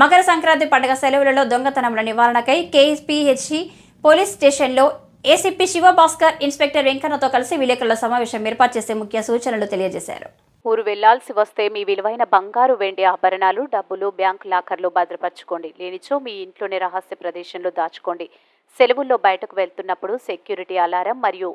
మకర సంక్రాంతి పండుగ సెలవులలో దొంగతనముల నివారణకై కేఎస్పీహెచ్సి పోలీస్ స్టేషన్లో ఏసీపీ శివభాస్కర్ ఇన్స్పెక్టర్ వెంకన్నతో కలిసి విలేకరుల సమావేశం ఏర్పాటు చేసే ముఖ్య సూచనలు తెలియజేశారు. ఊరు వెళ్ళాల్సి వస్తే మీ విలువైన బంగారు వెండి ఆభరణాలు డబ్బులు బ్యాంక్ లాకర్లో భద్రపరచుకోండి. లేనిచో మీ ఇంట్లోనే రహస్య ప్రదేశంలో దాచుకోండి. సెలవుల్లో బయటకు వెళ్తున్నప్పుడు సెక్యూరిటీ అలారం మరియు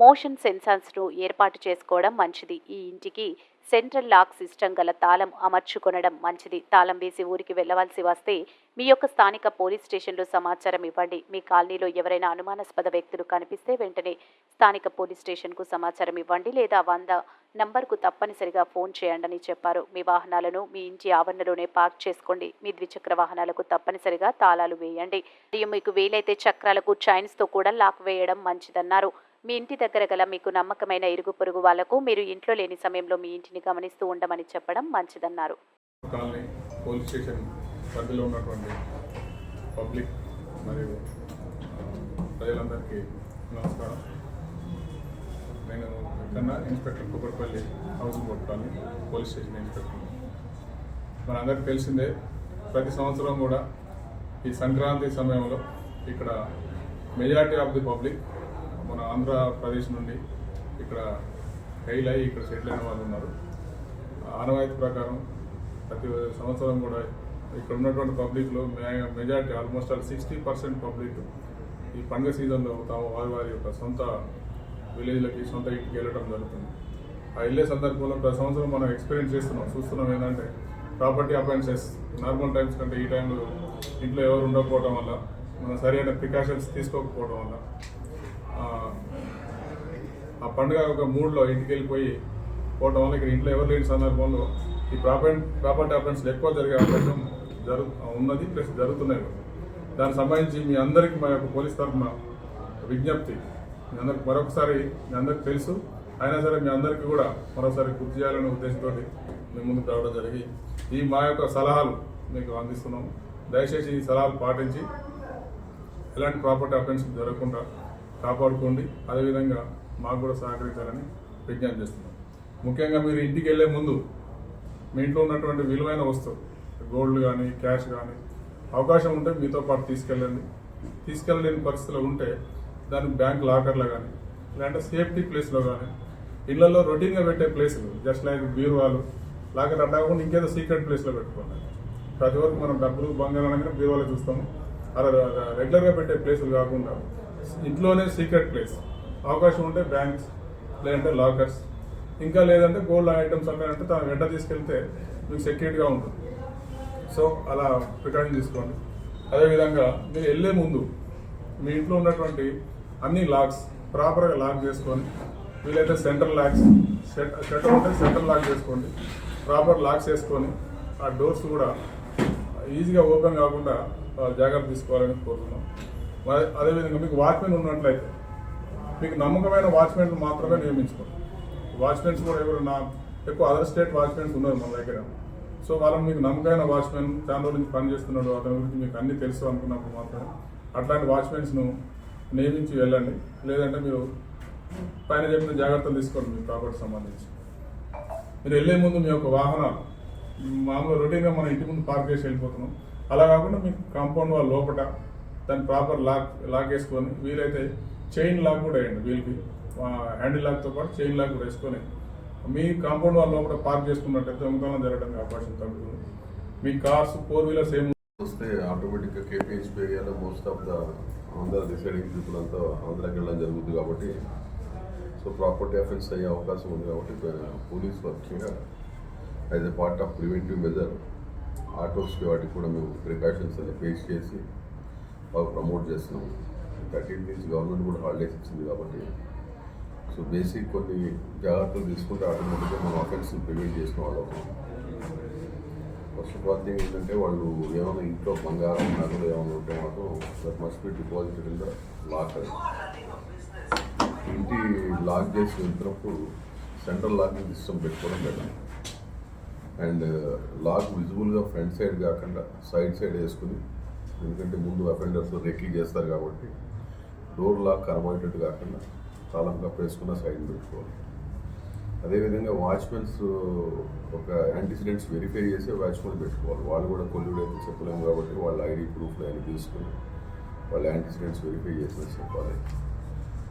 మోషన్ సెన్సార్స్ను ఏర్పాటు చేసుకోవడం మంచిది. ఈ ఇంటికి సెంట్రల్ లాక్ సిస్టమ్ గల తాళం అమర్చుకొనడం మంచిది. తాళం వేసి ఊరికి వెళ్ళవలసి వస్తే మీ యొక్క స్థానిక పోలీస్ స్టేషన్లో సమాచారం ఇవ్వండి. మీ కాలనీలో ఎవరైనా అనుమానాస్పద వ్యక్తులు కనిపిస్తే వెంటనే స్థానిక పోలీస్ స్టేషన్కు సమాచారం ఇవ్వండి లేదా వంద నంబర్కు తప్పనిసరిగా ఫోన్ చేయండి చెప్పారు. మీ వాహనాలను మీ ఇంటి ఆవరణలోనే పార్క్ చేసుకోండి. మీ ద్విచక్ర వాహనాలకు తప్పనిసరిగా తాళాలు వేయండి. మరియు మీకు వీలైతే చక్రాలకు చైన్స్తో కూడా లాక్ వేయడం మంచిదన్నారు. మీ ఇంటి దగ్గర గల మీకు నమ్మకమైన ఇరుగు పొరుగు వాళ్ళకు మీరు ఇంట్లో లేని సమయంలో మీ ఇంటిని గమనిస్తూ ఉండమని చెప్పడం మంచిదన్నారు. పోలీస్ స్టేషన్ పరిధిలో ఉన్నటువంటి పబ్లిక్ మరియు ప్రజలందరికీ నమస్కారం. నేను Kanna inspector Kukatpally housing board colony police station inspector. మనందరికీ తెలిసిందే ప్రతి సంవత్సరం కూడా ఈ సంక్రాంతి సమయంలో ఇక్కడ మెజారిటీ ఆఫ్ ది పబ్లిక్ మన ఆంధ్రప్రదేశ్ నుండి ఇక్కడ ఫెయిల్ అయ్యి ఇక్కడ సెటిల్ అయిన వాళ్ళు ఉన్నారు. ఆనవాయితీ ప్రకారం ప్రతి సంవత్సరం కూడా ఇక్కడ ఉన్నటువంటి పబ్లిక్లో majority almost all sixty percent public ఈ పండుగ సీజన్లో తాము వారి వారి యొక్క సొంత విలేజ్లకి సొంత ఇంటికి వెళ్ళడం జరుగుతుంది. ఆ వెళ్ళే సందర్భంలో ప్రతి సంవత్సరం మనం ఎక్స్పీరియన్స్ చేస్తున్నాం. చూస్తున్నాం ఏంటంటే ప్రాపర్టీ అఫెన్సెస్ నార్మల్ టైమ్స్ కంటే ఈ టైంలో ఇంట్లో ఎవరు ఉండకపోవడం వల్ల మనం సరైన ప్రికాషన్స్ తీసుకోకపోవడం వల్ల ఆ, పండుగ ఒక మూడ్లో ఇంటికి వెళ్ళిపోయి పోవడం వల్ల ఇక్కడ ఇంట్లో ఎవరు లేని సందర్భంలో ఈ ప్రాపర్టీ ప్రాపర్టీ అఫెన్స్లు ఎక్కువ జరిగే అవకాశం జరు ఉన్నది ప్లస్ జరుగుతున్నాయి దానికి సంబంధించి మీ అందరికీ మా యొక్క పోలీస్ తరఫున విజ్ఞప్తి. మీ అందరికి మరొకసారి మీ అందరికి తెలుసు. అయినా సరే మీ అందరికీ కూడా మరోసారి గుర్తు చేయాలనే ఉద్దేశంతో మీ ముందుకు రావడం జరిగి ఈ మా యొక్క సలహాలు మీకు అందిస్తున్నాము. దయచేసి ఈ సలహాలు పాటించి ఎలాంటి ప్రాపర్టీ అఫెన్స్ జరగకుండా కాపాడుకోండి. అదేవిధంగా మాకు కూడా సహకరించాలని విజ్ఞప్తి చేస్తున్నాం. ముఖ్యంగా మీరు ఇంటికి వెళ్ళే ముందు మీ ఇంట్లో ఉన్నటువంటి విలువైన వస్తువు గోల్డ్ కానీ క్యాష్ కానీ అవకాశం ఉంటే మీతో పాటు తీసుకెళ్ళండి. తీసుకెళ్ళలేని పరిస్థితిలో ఉంటే దాన్ని బ్యాంక్ లాకర్లో కానీ లేదంటే సేఫ్టీ ప్లేస్లో కానీ ఇళ్ళలో రొటీన్గా పెట్టే ప్లేసులు జస్ట్ లైక్ బీరువాలు లాకర్ అడ్డాకుండా ఇంకేదో సీక్రెట్ ప్లేస్లో పెట్టుకోండి. ప్రతి వరకు మనం డబ్బులు బంగారం అనగానే బీరువాలో చూస్తాము. అలా రెగ్యులర్గా పెట్టే ప్లేసులు కాకుండా ఇంట్లోనే సీక్రెట్ ప్లేస్ అవకాశం ఉంటే బ్యాంక్స్ లేదంటే లాకర్స్ ఇంకా లేదంటే గోల్డ్ ఐటమ్స్ అంటే తన వెంట తీసుకెళ్తే మీకు సెక్యూర్గా ఉంటుంది. సో అలా ప్రికాషన్ తీసుకోండి. అదేవిధంగా మీరు వెళ్ళే ముందు మీ ఇంట్లో ఉన్నటువంటి అన్ని లాక్స్ ప్రాపర్గా లాక్ చేసుకొని వీలైతే సెంట్రల్ లాక్స్ షట్ షట్టర్ ఉంటే సెంట్రల్ లాక్ చేసుకోండి. ప్రాపర్ లాక్స్ వేసుకొని ఆ డోర్స్ కూడా ఈజీగా ఓపెన్ కాకుండా జాగ్రత్త తీసుకోవాలని కోరుతున్నాం. అదేవిధంగా మీకు వాచ్మెన్ ఉన్నట్లయితే మీకు నమ్మకమైన వాచ్మెన్లు మాత్రమే నియమించుకోండి. వాచ్మెన్స్ కూడా ఎవరు నా ఎక్కువ అదర్ స్టేట్ వాచ్మెన్స్ ఉన్నారు మన దగ్గర. సో వాళ్ళని మీకు నమ్మకమైన వాచ్మెన్ చాలా రోజుల నుంచి పనిచేస్తున్నాడు అతని గురించి మీకు అన్ని తెలుసు అనుకున్నప్పుడు మాత్రమే అట్లాంటి వాచ్మెన్స్ను నియమించి వెళ్ళండి. లేదంటే మీరు పైన చెప్పిన జాగ్రత్తలు తీసుకోండి మీ ప్రాపర్టీ సంబంధించి. మీరు వెళ్ళే ముందు మీ యొక్క వాహనాలు మామూలు రొటీన్గా మన ఇంటి ముందు పార్క్ చేసి వెళ్ళిపోతున్నాం. అలా కాకుండా మీకు కాంపౌండ్ వాళ్ళ లోపల దాన్ని ప్రాపర్ లాక్ లాక్ వేసుకొని వీలైతే చైన్ లాక్ కూడా వేయండి వీళ్ళకి. హ్యాండిల్ లాక్తో పాటు చైన్ లాక్ కూడా వేసుకొని. మీ కాంపౌండ్ వాళ్ళ లోపల పార్క్ చేసుకున్నట్టయితే దొంగతనం జరగడానికి అవకాశం తగ్గుతుంది. మీ కార్స్ ఫోర్ వీలర్స్ ఏం వస్తే ఆటోమేటిక్గా కేపీహెచ్పీ ఏరియాలో most of the Andhra deciding people అంతా ఆంధ్రాకి వెళ్ళడం జరుగుతుంది కాబట్టి సో ప్రాపర్టీ అఫెన్స్ అయ్యే అవకాశం ఉంది కాబట్టి police వర్క్గా as a part of preventive measure ఆటోస్కి వాటికి కూడా మేము ప్రికాషన్స్ అన్ని ఫేస్ చేసి బాగా ప్రమోట్ చేస్తున్నాం. థర్టీన్ డేస్ గవర్నమెంట్ కూడా హాలిడేస్ ఇచ్చింది కాబట్టి. సో బేసిక్ కొన్ని జాగ్రత్తలు తీసుకుంటే ఆటోమేటిక్గా మనం అఫెన్స్ ప్రివెంట్ చేసిన వాళ్ళం. ఫస్ట్ ఆఫ్ ఆల్ థింగ్ ఏంటంటే వాళ్ళు ఏమైనా ఇంట్లో బంగారం నగలు ఏమైనా ఉంటే మాత్రం దట్ మస్ట్ బి డిపాజిట్ కింద లాక్ ఇంటి లాక్ చేసి వెళ్తున్నప్పుడు సెంట్రల్ లాకింగ్ సిస్టమ్ పెట్టుకోవడం బెటర్ అండ్ లాక్ విజిబుల్గా ఫ్రంట్ సైడ్ కాకుండా సైడ్ సైడ్ వేసుకుని ఎందుకంటే ముందు అఫెండర్స్ రెక్కీ చేస్తారు కాబట్టి డోర్ లాక్ కనబడేటట్టు కాకుండా తాళం కప్పేసుకున్న సైడ్ పెట్టుకోవాలి. అదేవిధంగా వాచ్మెన్స్ ఒక యాంటిసిడెంట్స్ వెరిఫై చేసి వాచ్మెన్ పెట్టుకోవాలి. వాళ్ళు కూడా కొల్లుడైతే చెప్పలేము కాబట్టి వాళ్ళ ఐడి ప్రూఫ్లు అయినా తీసుకుని వాళ్ళ యాంటిసిడెంట్స్ వెరిఫై చేసి చెప్పాలి.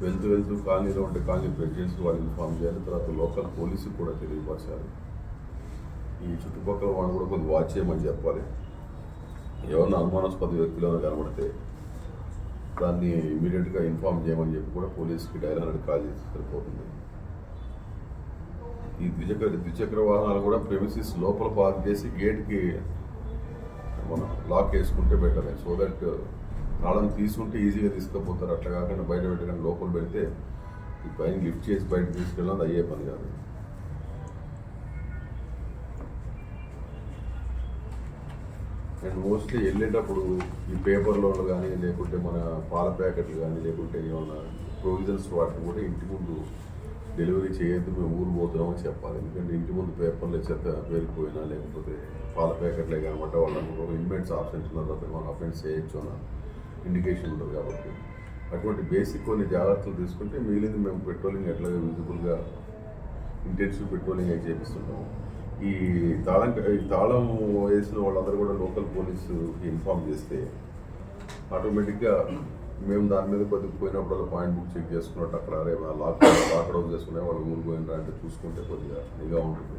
వెళ్తూ వెళ్తూ కాలనీలో ఉంటే కాలనీ ప్రెసిడెంట్స్ వాళ్ళు ఇన్ఫార్మ్ చేయాలి. తర్వాత లోకల్ పోలీసుకి కూడా తెలియపరచాలి. ఈ చుట్టుపక్కల వాళ్ళు కూడా కొంచెం వాచ్ చేయమని చెప్పాలి. ఎవరిన అనుమానాస్పద వ్యక్తులను కనబడితే దాన్ని ఇమీడియట్గా ఇన్ఫార్మ్ చేయమని చెప్పి కూడా పోలీస్కి డైల్ హండ్రెడ్ కాల్ చేసి సరిపోతుంది. ఈ ద్విచక్ర ద్విచక్ర వాహనాలు కూడా ప్రెమిసిస్ లోపల పార్క్ చేసి గేట్కి మనం లాక్ వేసుకుంటే బెటర్ సో దట్ తాళం తీసుకుంటే ఈజీగా తీసుకుపోతారు. అట్లా కాకుండా బయట పెట్టకుండా లోపల పెడితే ఈ పైన లిఫ్ట్ చేసి బయట తీసుకెళ్ళడం అయ్యే పని కాదు. అండ్ మోస్ట్లీ వెళ్ళేటప్పుడు ఈ పేపర్లో కానీ లేకుంటే మన పాల ప్యాకెట్లు కానీ లేకుంటే ఏమన్నా ప్రొవిజన్స్ వాటిని కూడా ఇంటి ముందు డెలివరీ చేయొద్దు మేము ఊరు పోతున్నామని చెప్పాలి. ఎందుకంటే ఇంటి ముందు పేపర్లు చెత్త పేరుకుపోయినా లేకపోతే పాల ప్యాకెట్లే కనమాట వాళ్ళకు ఇన్మెంట్స్ ఆప్షన్స్ ఉన్నారు తర్వాత మనం అఫెన్స్ చేయొచ్చు అన్న ఇండికేషన్ ఉంటుంది కాబట్టి. అటువంటి బేసిక్ కొన్ని జాగ్రత్తలు తీసుకుంటే మిగిలింది మేము పెట్రోలింగ్ ఎట్లా విజిబుల్గా ఇంటెన్సివ్ పెట్రోలింగ్ అయితే చేపిస్తుంటాము. ఈ తాళం ఈ తాళం వేసిన వాళ్ళందరూ కూడా లోకల్ పోలీసుకి ఇన్ఫార్మ్ చేస్తే ఆటోమేటిక్గా మేము దాని మీద కొద్దిగా పోయినప్పుడు పాయింట్ బుక్ చెక్ చేసుకున్నట్టు అక్కడ ఏమైనా లాక్ లాక్ డౌన్ చేసుకునే వాళ్ళు ఊరు పోయినరా అంటే చూసుకుంటే కొద్దిగా నిఘా ఉంటుంది.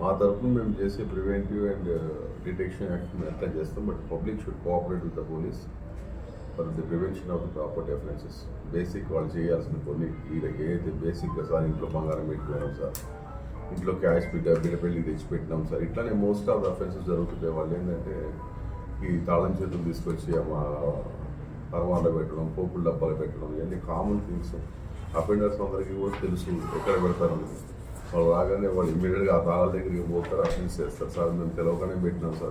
మా తరఫున మేము చేసే ప్రివెంటివ్ అండ్ డిటెక్షన్ యాక్షన్ ఎట్లా చేస్తాం but public should cooperate with the police for the prevention of the property offences. Basic వాళ్ళు చేయాల్సిన కొన్ని ఏదైతే బేసిక్గా సార్ ఇంట్లో బంగారం పెట్టుకున్నాం సార్ ఇంట్లో క్యాష్ బిడ్డ బిడ్డ పెళ్ళి తెచ్చి పెట్టినాం సార్. ఇట్లానే మోస్ట్ ఆఫ్ ద అఫెన్సెస్ జరుగుతుంటాయి వాళ్ళు ఏంటంటే ఈ తాళం చేతులు తీసుకొచ్చి మా పరమాల్లో పెట్టడం పోపుల డబ్బాలు పెట్టడం ఇవన్నీ కామన్ థింగ్స్ అఫెండర్స్ అందరికీ కూడా తెలుసు ఎక్కడ పెడతారు వాళ్ళు రాగానే వాళ్ళు ఇమీడియట్గా ఆ తాళాల దగ్గరికి పోతారు అఫెన్స్ చేస్తారు. సార్ మేము తెలవగానే పెట్టినాం సార్.